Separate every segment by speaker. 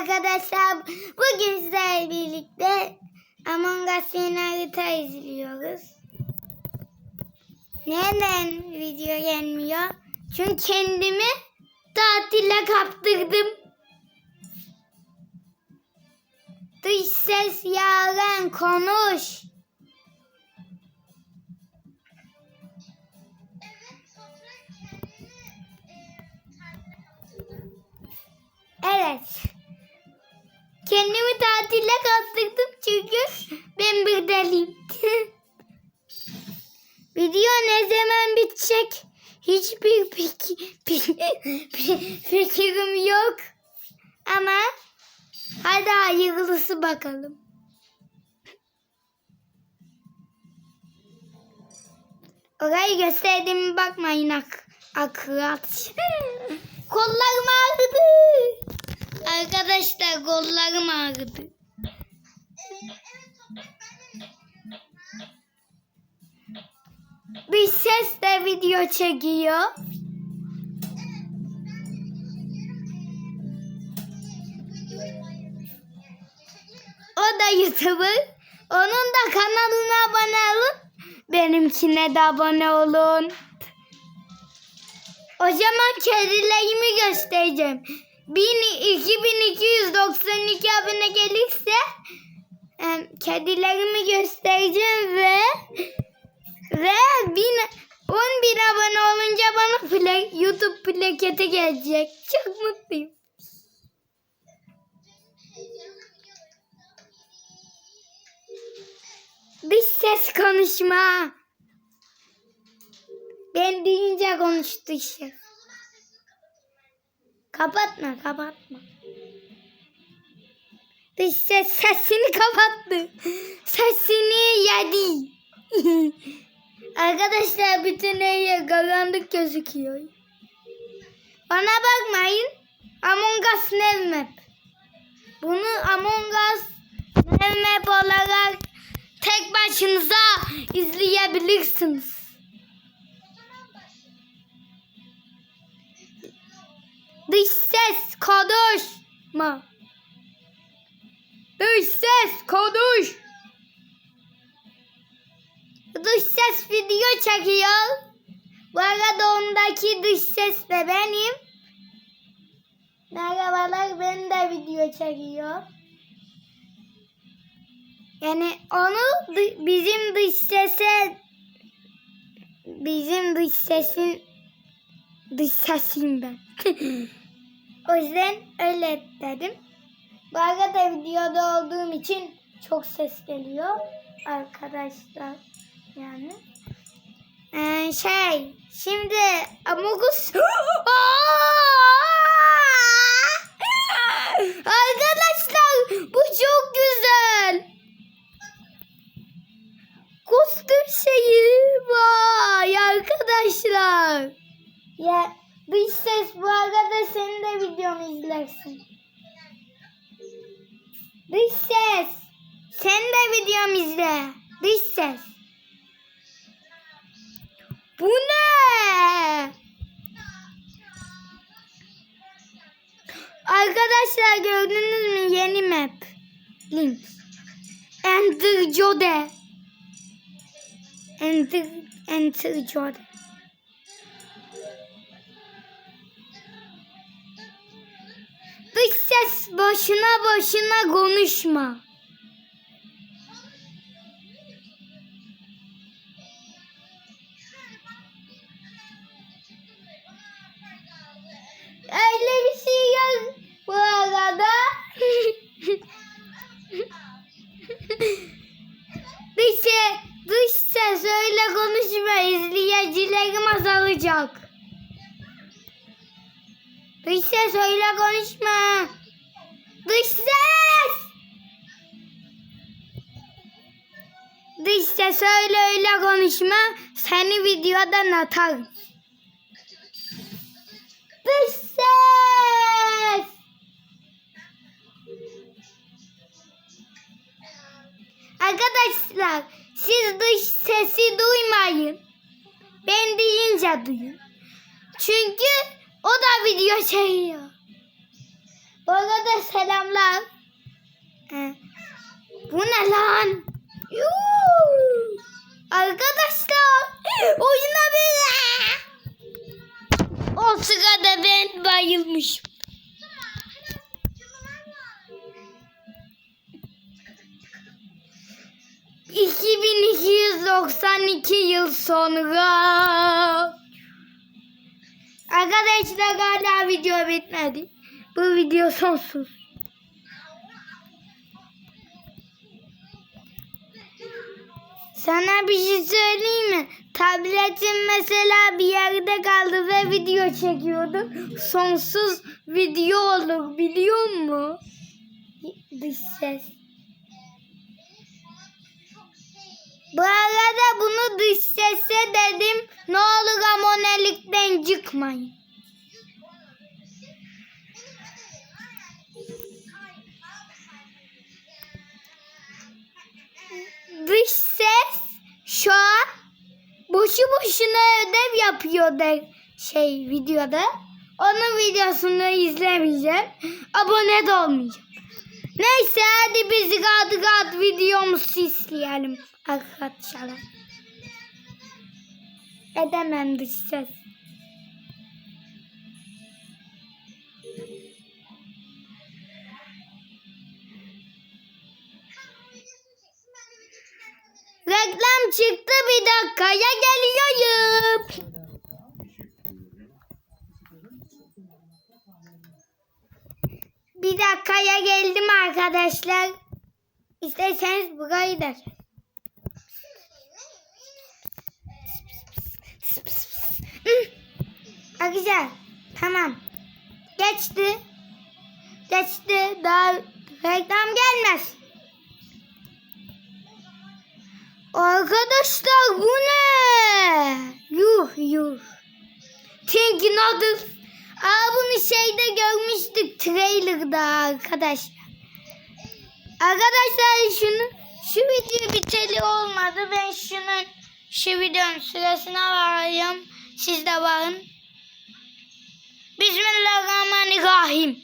Speaker 1: arkadaşlar. Bugün sizlerle birlikte Among Us yeni izliyoruz. Neden video gelmiyor? Çünkü kendimi tatile kaptırdım. Dış ses Yaren konuş. Evet. Kendimi tatile kaptırdım çünkü ben bir deliyim. Video ne zaman bitecek? Hiçbir peki, peki- fikrim yok. Ama hadi hayırlısı bakalım. Orayı gösterdiğime bakmayın ak akrat. Kollarım ağrıdı. Arkadaşlar kollarım ağrıdı. Bir ses de video çekiyor. O da YouTuber. Onun da kanalına abone olun. Benimkine de abone olun. O zaman kedilerimi göstereceğim. 1000 2292 abone gelirse kedilerimi göstereceğim ve ve 1000 10.000 abone olunca bana plak, YouTube plaketi gelecek. Çok mutluyum. Dış ses konuşma. Ben deyince konuştu işte. Kapatma, kapatma. Ses sesini kapattı. Sesini yedi. Arkadaşlar bütün yer karanlık gözüküyor. Bana bakmayın. Among Us Nev Map. Bunu Among Us Nev Map olarak tek başınıza izleyebilirsiniz. Dış ses konuşma. Dış ses konuş. Dış ses video çekiyor. Bu arada ondaki dış ses de benim. Merhabalar ben de video çekiyor. Yani onu bizim dış sese bizim dış sesin dış sesim ben. o yüzden öyle dedim. Bu arada videoda olduğum için çok ses geliyor arkadaşlar yani. Ee, şey şimdi Amogus Arkadaşlar bu çok güzel. Kostüm şeyi vay arkadaşlar. Ya dış ses bu arada senin de videonu izlersin. Dış ses. Sen de videomu izle. Dış ses. Bu ne? Arkadaşlar gördünüz mü yeni map? Link. Enter Jode. Enter, enter Jode. Boşuna boşuna konuşma. Öyle bir şey yok bu arada. dış ses, dış ses öyle konuşma izleyicilerim azalacak. Dış ses öyle konuşma. Dış ses. Dış ses öyle öyle konuşma. Seni videodan atarım. Dış ses. Arkadaşlar siz dış sesi duymayın. Ben deyince duyun. Çünkü o da video çekiyor. Bu ne lan? Yuuu. Arkadaşlar oyuna bir o sırada ben bayılmışım. ...2292 yıl sonra... Arkadaşlar hala video bitmedi. Bu video sonsuz. Sana bir şey söyleyeyim mi? Tabletim mesela bir yerde kaldı ve video çekiyordum. Sonsuz video olur biliyor musun? Dış ses. Bu arada bunu dış sese dedim. Ne olur abonelikten çıkmayın. Boşuna ödev yapıyor da şey videoda. Onun videosunu izlemeyeceğim. Abone de olmayacağım. Neyse hadi biz rahat rahat videomuzu izleyelim arkadaşlar. Edemem dış ses. Çıktı bir dakikaya geliyorum. Bir dakikaya geldim arkadaşlar. İsterseniz burayı da. Ha, güzel. Tamam. Geçti. Geçti. Daha reklam gelmez. Arkadaşlar bu ne? Yuh yuh. Think Noodles. Aa bunu şeyde görmüştük trailer'da arkadaşlar. Arkadaşlar şunu şu video biteli olmadı. Ben şunun şu videonun süresine varayım. Siz de varın. Bismillahirrahmanirrahim.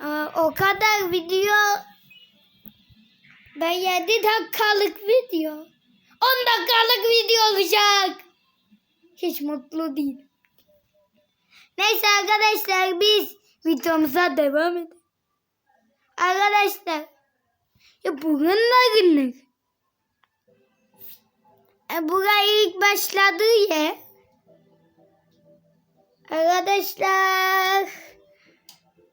Speaker 1: Aa, o kadar video ben 7 dakikalık video. 10 dakikalık video olacak. Hiç mutlu değilim. Neyse arkadaşlar biz videomuza devam edelim. Arkadaşlar ya bugün ne günlük? E, buraya ilk başladığı yer. Arkadaşlar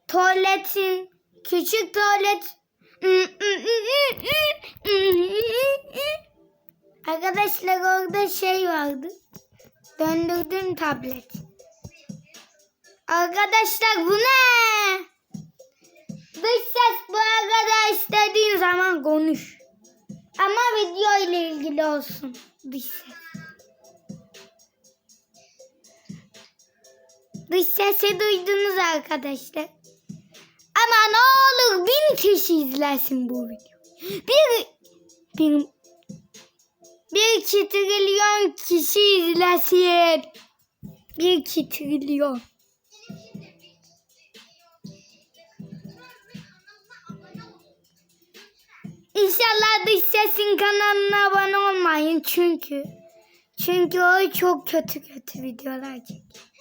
Speaker 1: tuvaletin küçük tuvalet Arkadaşlar orada şey vardı. Döndürdüm tablet. Arkadaşlar bu ne? Dış ses bu arada istediğin zaman konuş. Ama video ile ilgili olsun. Dış ses. Dış sesi duydunuz arkadaşlar. Ama ne olur bin kişi izlesin bu videoyu. Bir, bir, bir iki trilyon kişi izlesin. Bir iki trilyon. İnşallah dış sesin kanalına abone olmayın çünkü. Çünkü o çok kötü kötü videolar çekiyor.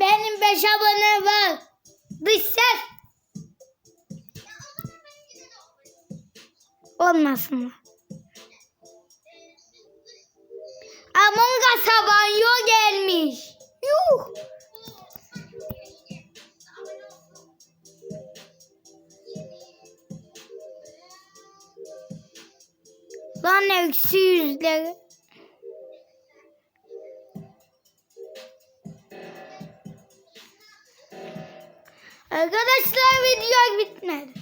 Speaker 1: Benim beş abone var. Dış ses. Olmasın mı? Among Us banyo gelmiş. Yuh. Lan eksi yüzleri. Arkadaşlar video bitmedi.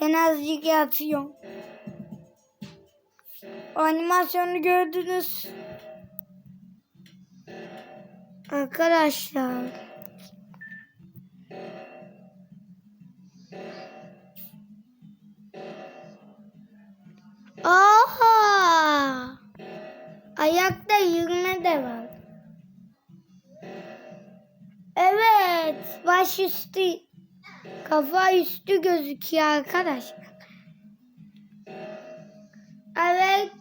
Speaker 1: Ben azıcık yatıyorum. O animasyonu gördünüz. Arkadaşlar. Aha! Ayakta yürüme de var. Evet. Baş üstü. Kafa üstü gözüküyor arkadaşlar. Evet.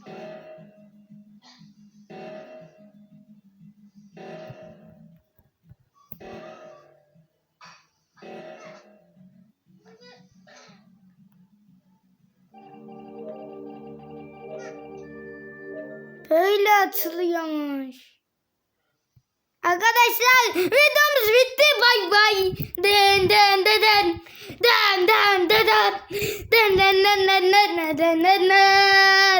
Speaker 1: Böyle atılıyormuş. Arkadaşlar videomuz bitti. Bay bay. Den den den den. Den den den den. Den den den den den den den.